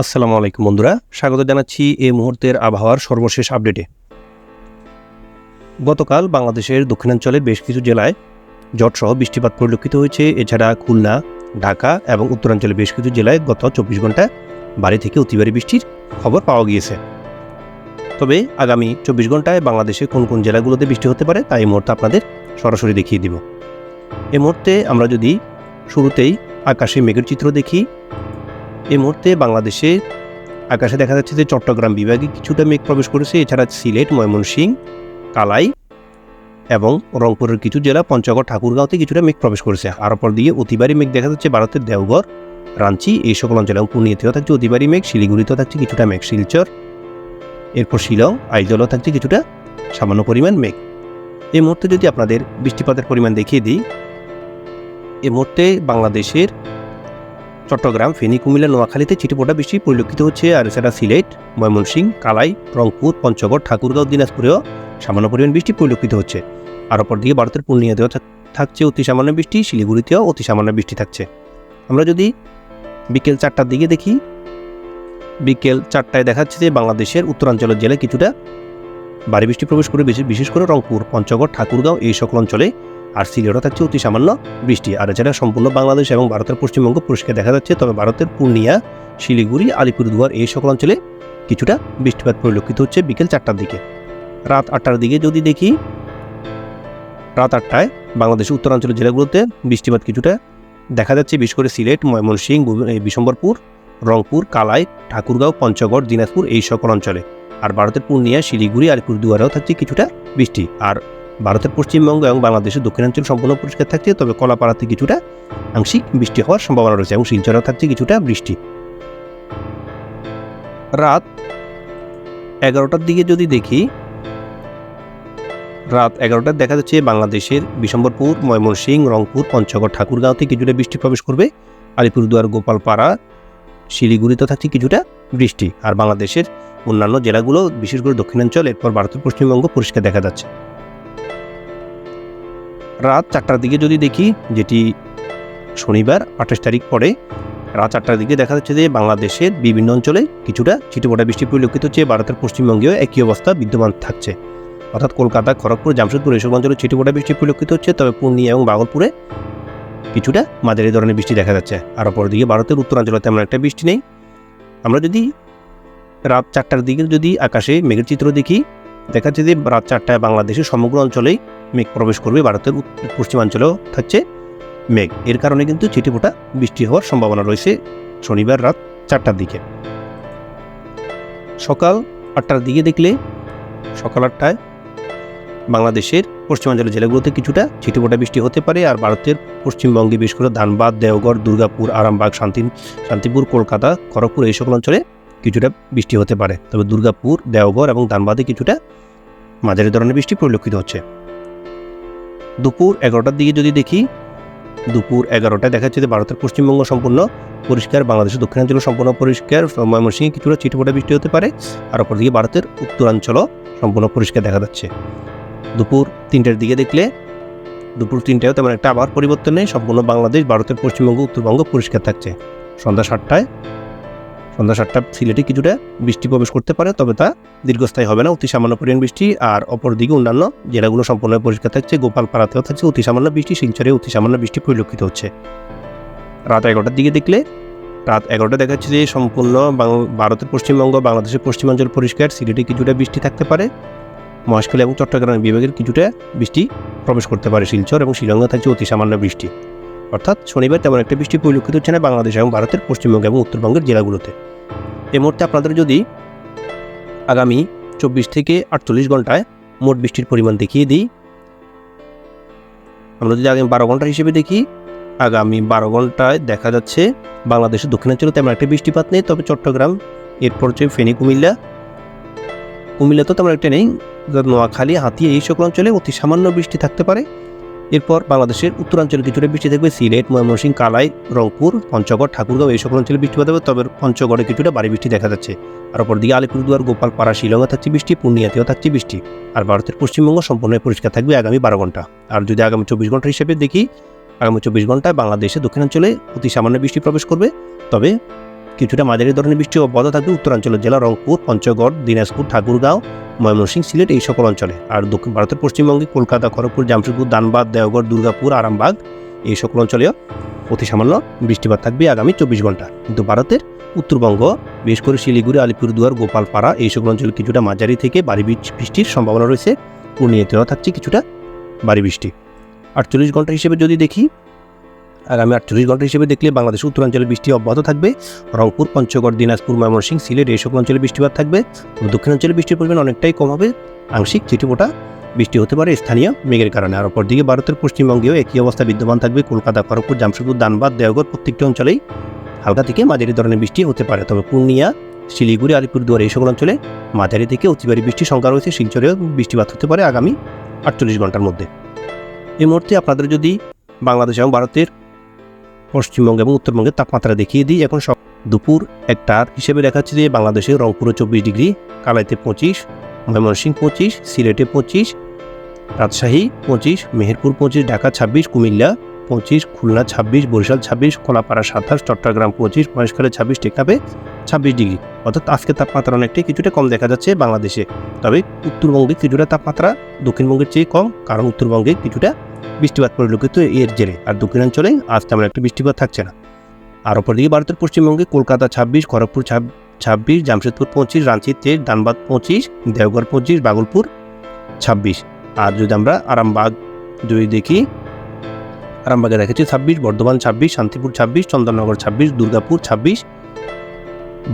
আসসালামু আলাইকুম বন্ধুরা। স্বাগত জানাচ্ছি এই মুহূর্তের আবহাওয়ার সর্বশেষ আপডেটে। গতকাল বাংলাদেশের দক্ষিণাঞ্চলের বেশ কিছু জেলায় জটসহ বৃষ্টিপাত পরিলক্ষিত হয়েছে। এছাড়া খুলনা, ঢাকা এবং উত্তরাঞ্চলের বেশ কিছু জেলায় গত চব্বিশ ঘন্টায় বাড়ি থেকে অতিবারী বৃষ্টির খবর পাওয়া গিয়েছে। তবে আগামী চব্বিশ ঘন্টায় বাংলাদেশে কোন কোন জেলাগুলোতে বৃষ্টি হতে পারে তা এই মুহূর্তে আপনাদের সরাসরি দেখিয়ে দিব। এই মুহূর্তে আমরা যদি শুরুতেই আকাশে মেঘের চিত্র দেখি এই মুহূর্তে বাংলাদেশে আকাশে দেখা যাচ্ছে যে চট্টগ্রাম বিভাগে কিছুটা মেঘ প্রবেশ করেছে, এছাড়া সিলেট, ময়মনসিংহ, কালাই এবং রংপুরের কিছু জেলা, পঞ্চগড়, ঠাকুরগাঁওতে কিছুটা মেঘ প্রবেশ করেছে। আর অপর দিকে অতিবারী মেঘ দেখা যাচ্ছে ভারতের দেওঘর, রাঞ্চি, এই সকল অঞ্চলে এবং পূর্ণিয়াতেও থাকছে অতিবারী মেঘ, শিলিগুড়িতেও থাকছে কিছুটা মেঘ, শিলচর, এরপর শিলং, আইজলও থাকছে কিছুটা সামান্য পরিমাণ মেঘ। এই মুহূর্তে যদি আপনাদের বৃষ্টিপাতের পরিমাণ দেখিয়ে দিই, এই মুহূর্তে বাংলাদেশের চট্টগ্রাম, ফেনী, কুমিল্লা, নোয়াখালীতে ছিটেফোঁটা বৃষ্টি পরিলক্ষিত হচ্ছে। আর এছাড়া সিলেট ময়মনসিংহ কালাই, রংপুর, পঞ্চগড়, ঠাকুরগাঁও, দিনাজপুরেও সামান্য পরিমাণ বৃষ্টি পরিলক্ষিত হচ্ছে। আর অপরদিকে ভারতের পূর্ণিয়াতেও থাক- থাকছে অতি সামান্য বৃষ্টি, শিলিগুড়িতেও অতি সামান্য বৃষ্টি থাকছে। আমরা যদি বিকেল চারটার দিকে দেখি, বিকেল চারটায় দেখাচ্ছে যে বাংলাদেশের উত্তরাঞ্চলের জেলায় কিছুটা ভারী বৃষ্টি প্রবেশ করে, বিশেষ করে রংপুর, পঞ্চগড়, ঠাকুরগাঁও, এই সকল অঞ্চলে আর সিলেটও থাকছে অতি সামান্য বৃষ্টি। আর এছাড়া সম্পূর্ণ বাংলাদেশ এবং ভারতের পশ্চিমবঙ্গ পরিষ্কার দেখা যাচ্ছে। তবে ভারতের পূর্ণিয়া, শিলিগুড়ি, আলিপুরদুয়ার এই সকল অঞ্চলে কিছুটা বৃষ্টিপাত পরিলক্ষিত হচ্ছে বিকেল চারটার দিকে। রাত আটটার দিকে যদি দেখি, রাত আটটায় বাংলাদেশের উত্তরাঞ্চলের জেলাগুলোতে বৃষ্টিপাত কিছুটা দেখা যাচ্ছে। বিশেষ করে সিলেট, ময়মনসিংহ বিশম্বরপুর, রংপুর, কালাই, ঠাকুরগাঁও, পঞ্চগড়, দিনাজপুর এই সকল অঞ্চলে। আর ভারতের পূর্ণিয়া, শিলিগুড়ি, আলিপুরদুয়ারেও থাকছে কিছুটা বৃষ্টি। আর ভারতের পশ্চিমবঙ্গ এবং বাংলাদেশের দক্ষিণাঞ্চল সম্পূর্ণ পরিষ্কার থাকছে, তবে কলাপাড়াতে কিছুটা আংশিক বৃষ্টি হওয়ার সম্ভাবনা রয়েছে এবং শিলচরেও থাকছে কিছুটা বৃষ্টি। রাত এগারোটার দিকে যদি দেখি, রাত এগারোটার দেখা যাচ্ছে বাংলাদেশের বিশম্বরপুর, ময়মনসিংহ, রংপুর, পঞ্চগড়, ঠাকুরগাঁওতে কিছুটা বৃষ্টি প্রবেশ করবে। আলিপুরদুয়ার, গোপালপাড়া, শিলিগুড়িতে থাকছে কিছুটা বৃষ্টি। আর বাংলাদেশের অন্যান্য জেলাগুলো, বিশেষ করে দক্ষিণাঞ্চল, এরপর ভারতের পশ্চিমবঙ্গ পরিষ্কার দেখা যাচ্ছে। রাত চারটার দিকে যদি দেখি, যেটি শনিবার, আঠাশ তারিখ পরে, রাত চারটার দিকে দেখা যাচ্ছে যে বাংলাদেশের বিভিন্ন অঞ্চলে কিছুটা ছিটেফোঁটা বৃষ্টি পরিলক্ষিত হচ্ছে, ভারতের পশ্চিমবঙ্গেও একই অবস্থা বিদ্যমান থাকছে। অর্থাৎ কলকাতা, খড়গপুর, জামশেদপুর এসব অঞ্চলে ছিটেফোঁটা বৃষ্টি পরিলক্ষিত হচ্ছে, তবে পূর্ণিয়া এবং বাগলপুরে কিছুটা মাঝারি ধরনের বৃষ্টি দেখা যাচ্ছে। আর অপরদিকে ভারতের উত্তরাঞ্চলে তেমন একটা বৃষ্টি নেই। আমরা যদি রাত চারটার দিকে যদি আকাশে মেঘের চিত্র দেখি দেখা যাচ্ছে যে রাত চারটায় বাংলাদেশের সমগ্র অঞ্চলেই মেঘ প্রবেশ করবে, ভারতের পশ্চিমাঞ্চলেও থাকছে মেঘ। এর কারণে কিন্তু ছিটেফোঁটা বৃষ্টি হওয়ার সম্ভাবনা রয়েছে শনিবার রাত চারটার দিকে। সকাল আটটার দিকে দেখলে সকাল আটটায় বাংলাদেশের পশ্চিমাঞ্চলের জেলাগুলোতে কিছুটা ছিটেফোঁটা বৃষ্টি হতে পারে আর ভারতের পশ্চিমবঙ্গে বিশেষ করে ধানবাদ দেওগড় দুর্গাপুর, আরামবাগ, শান্তি শান্তিপুর, কলকাতা, খড়গপুর এই সকল অঞ্চলে কিছুটা বৃষ্টি হতে পারে। তবে দুর্গাপুর দেওগড় এবং ধানবাদে কিছুটা মাঝারি ধরনের বৃষ্টি পরিলক্ষিত হচ্ছে। দুপুর এগারোটার দিকে যদি দেখি, দুপুর এগারোটায় দেখা যাচ্ছে যে ভারতের পশ্চিমবঙ্গ সম্পূর্ণ পরিষ্কার বাংলাদেশের দক্ষিণাঞ্চল সম্পূর্ণ পরিষ্কার, ময়মনসিংহে কিছুটা ছিটেফোঁটা বৃষ্টি হতে পারে, আর অপরদিকে ভারতের উত্তরাঞ্চলও সম্পূর্ণ পরিষ্কার দেখা যাচ্ছে। দুপুর তিনটের দিকে দেখলে, দুপুর তিনটায়ও তেমন একটা আবার পরিবর্তন নেই, সম্পূর্ণ বাংলাদেশ, ভারতের পশ্চিমবঙ্গ, উত্তরবঙ্গ পরিষ্কার থাকছে। সন্ধ্যা সাতটায় সন্ধ্যা সাতটা সিলেটে কিছুটা বৃষ্টি প্রবেশ করতে পারে, তবে তা দীর্ঘস্থায়ী হবে না। অতি সামান্য পরিমাণ বৃষ্টি আর অপরদিকে অন্যান্য জেলাগুলো সম্পূর্ণ পরিষ্কার থাকছে। গোপালপাড়াতেও থাকছে অতি সামান্য বৃষ্টি, শিলচরে অতি সামান্য বৃষ্টি পরিলক্ষিত হচ্ছে। রাত এগারোটার দিকে দেখলে রাত এগারোটা দেখা যাচ্ছে যে সম্পূর্ণ ভারতের পশ্চিমবঙ্গ, বাংলাদেশের পশ্চিমাঞ্চল পরিষ্কার, সিলেটে কিছুটা বৃষ্টি থাকতে পারে। মহেশখালী এবং চট্টগ্রাম বিভাগের কিছুটা বৃষ্টি প্রবেশ করতে পারে শিলচর এবং শিলংয়ে থাকছে অতি সামান্য বৃষ্টি। অর্থাৎ শনিবার তেমন একটা বৃষ্টি পরিলক্ষিত হচ্ছে না বাংলাদেশ এবং ভারতের পশ্চিমবঙ্গ এবং উত্তরবঙ্গের জেলাগুলোতে। এই মুহূর্তে আপনাদের যদি আগামী চব্বিশ থেকে আটচল্লিশ ঘন্টায় মোট বৃষ্টির পরিমাণ দেখিয়ে দিই, আমরা যদি আগামী বারো ঘণ্টা হিসেবে দেখি, আগামী বারো ঘন্টায় দেখা যাচ্ছে বাংলাদেশের দক্ষিণাঞ্চলে তেমন একটা বৃষ্টিপাত নেই, তবে চট্টগ্রাম, এরপর হচ্ছে ফেনী, কুমিল্লা। কুমিল্লা তো তেমন একটা নেই নোয়াখালী হাতিয়া এই সকল অঞ্চলে অতি সামান্য বৃষ্টি থাকতে পারে। এরপর বাংলাদেশের উত্তরাঞ্চলে কিছুটা বৃষ্টি থাকবে সিলেট, ময়মনসিংহ, কালাই, রংপুর, পঞ্চগড়, ঠাকুরগাঁও এই সকল অঞ্চলে বৃষ্টিপাত হবে, তবে পঞ্চগড়ে কিছুটা ভারী বৃষ্টি দেখা যাচ্ছে। আর অপরদিকে আলিপুরদুয়ার, গোপালপাড়া, শিলংয়ে থাকছে বৃষ্টি, পূর্ণিয়াতেও থাকছে বৃষ্টি। আর ভারতের পশ্চিমবঙ্গ সম্পূর্ণ পরিষ্কার থাকবে আগামী বারো ঘণ্টা। আর যদি আগামী চব্বিশ ঘণ্টা হিসেবে দেখি, আগামী চব্বিশ ঘন্টায় বাংলাদেশে দক্ষিণাঞ্চলে অতি সামান্য বৃষ্টি প্রবেশ করবে, তবে কিছুটা মাঝারি ধরনের বৃষ্টি অব্যাহত থাকবে উত্তরাঞ্চলের জেলা, রংপুর, পঞ্চগড়, দিনাজপুর, ঠাকুরগাঁও, ময়মনসিংহ, সিলেট, এই সকল অঞ্চলে। আর দক্ষিণ ভারতের পশ্চিমবঙ্গে কলকাতা, খড়গপুর, জামশেদপুর দানবাদ দেওগড় দুর্গাপুর, আরামবাগ, এই সকল অঞ্চলেও অতি সামান্য বৃষ্টিপাত থাকবে আগামী চব্বিশ ঘণ্টা। কিন্তু ভারতের উত্তরবঙ্গ, বিশেষ করে শিলিগুড়ি, আলিপুরদুয়ার, গোপালপাড়া, এই সকল অঞ্চলে কিছুটা মাঝারি থেকে বৃষ্টি- বৃষ্টির সম্ভাবনা রয়েছে। পূর্ণিয়াতেও থাকছে কিছুটা ভারী বৃষ্টি। আটচল্লিশ ঘণ্টা হিসেবে যদি দেখি আগামী আটচল্লিশ ঘণ্টা হিসেবে দেখলে বাংলাদেশের উত্তরাঞ্চলে বৃষ্টি অব্যাহত থাকবে। রংপুর, পঞ্চগড়, দিনাজপুর ময়মনসিংহ সিলেট এই অঞ্চলে বৃষ্টিপাত থাকবে। দক্ষিণাঞ্চলে বৃষ্টির পরিমাণ অনেকটাই কম হবে। আংশিক চিটিপোটা বৃষ্টি হতে পারে স্থানীয় মেঘের কারণে। আর অপরদিকে ভারতের পশ্চিমবঙ্গেও একই অবস্থা বিদ্যমান থাকবে। কলকাতা, খড়গপুর, জামশেদপুর, দানবাদ, দেওঘর প্রত্যেকটি অঞ্চলেই হালকা থেকে মাঝারি ধরনের বৃষ্টি হতে পারে। তবে পূর্ণিয়া, শিলিগুড়ি, আলিপুরদুয়ার এই সকল অঞ্চলে মাঝারি থেকে অতিবারী বৃষ্টির সংখ্যা রয়েছে। শিলচরেও বৃষ্টিপাত হতে পারে আগামী আটচল্লিশ ঘণ্টার মধ্যে। এই মুহূর্তে আপনাদের যদি বাংলাদেশ এবং ভারতের পশ্চিমবঙ্গ এবং উত্তরবঙ্গের তাপমাত্রা দেখিয়ে দিই। এখন সব দুপুর একটার হিসেবে দেখাচ্ছে যে বাংলাদেশে রংপুরে চব্বিশ ডিগ্রি, কালাইতে পঁচিশ, ময়মনসিংহ পঁচিশ, সিলেটে পঁচিশ, রাজশাহী পঁচিশ, মেহেরপুর পঁচিশ, ঢাকা ছাব্বিশ, কুমিল্লা পঁচিশ, খুলনা ছাব্বিশ, বরিশাল ছাব্বিশ, কলাপাড়া সাতাশ, চট্টগ্রাম পঁচিশ, মহেশখালী ছাব্বিশ টেকাবে ছাব্বিশ ডিগ্রি। অর্থাৎ আজকে তাপমাত্রা অনেকটাই কিছুটা কম দেখা যাচ্ছে বাংলাদেশে। তবে উত্তরবঙ্গে কিছুটা তাপমাত্রা দক্ষিণবঙ্গের চেয়ে কম, কারণ উত্তরবঙ্গে কিছুটা বৃষ্টিপাত পরিলক্ষিত এর জেরে। আর দক্ষিণাঞ্চলে আজ তেমন একটা বৃষ্টিপাত থাকছে না। আর অপরদিকে ভারতের পশ্চিমবঙ্গে কলকাতা ছাব্বিশ, খড়গপুর ছাব- ছাব্বিশ, জামশেদপুর পঁচিশ, রাঁচি তেইশ, ধানবাদ পঁচিশ, দেওঘর পঁচিশ, বাগলপুর ছাব্বিশ। আর যদি আমরা আরামবাগ যদি দেখি, আরামবাগে দেখেছি ছাব্বিশ, বর্ধমান ছাব্বিশ, শান্তিপুর ছাব্বিশ, চন্দননগর ছাব্বিশ, দুর্গাপুর ছাব্বিশ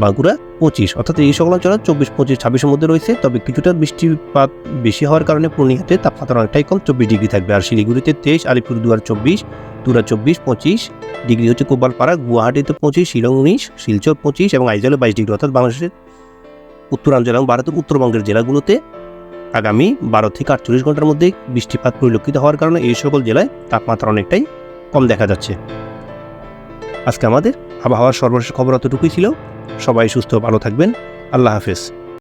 বাঁকুড়া পঁচিশ, অর্থাৎ এই সকল অঞ্চলে চব্বিশ, পঁচিশ, ছাব্বিশের মধ্যে রয়েছে। তবে কিছুটা বৃষ্টিপাত বেশি হওয়ার কারণে পূর্ণিয়াতে তাপমাত্রা অনেকটাই কম, চব্বিশ ডিগ্রি থাকবে। আর শিলিগুড়িতে তেইশ আলিপুর আলিপুরদুয়ার চব্বিশ তুরা চব্বিশ, পঁচিশ ডিগ্রি হচ্ছে কোপালপাড়া গুয়াহাটিতে পঁচিশ, শিলং উনিশ, শিলচর পঁচিশ এবং আইজলে বাইশ ডিগ্রি, অর্থাৎ বাংলাদেশের উত্তরাঞ্চল এবং ভারতের উত্তরবঙ্গের জেলাগুলোতে আগামী বারো থেকে আটচল্লিশ ঘণ্টার মধ্যে বৃষ্টিপাত পরিলক্ষিত হওয়ার কারণে এই সকল জেলায় তাপমাত্রা অনেকটাই কম দেখা যাচ্ছে। আজকে আমাদের আবহাওয়ার সর্বশেষ খবর অতটুকুই ছিল। সবাই সুস্থ ভালো থাকবেন। আল্লাহ হাফেজ।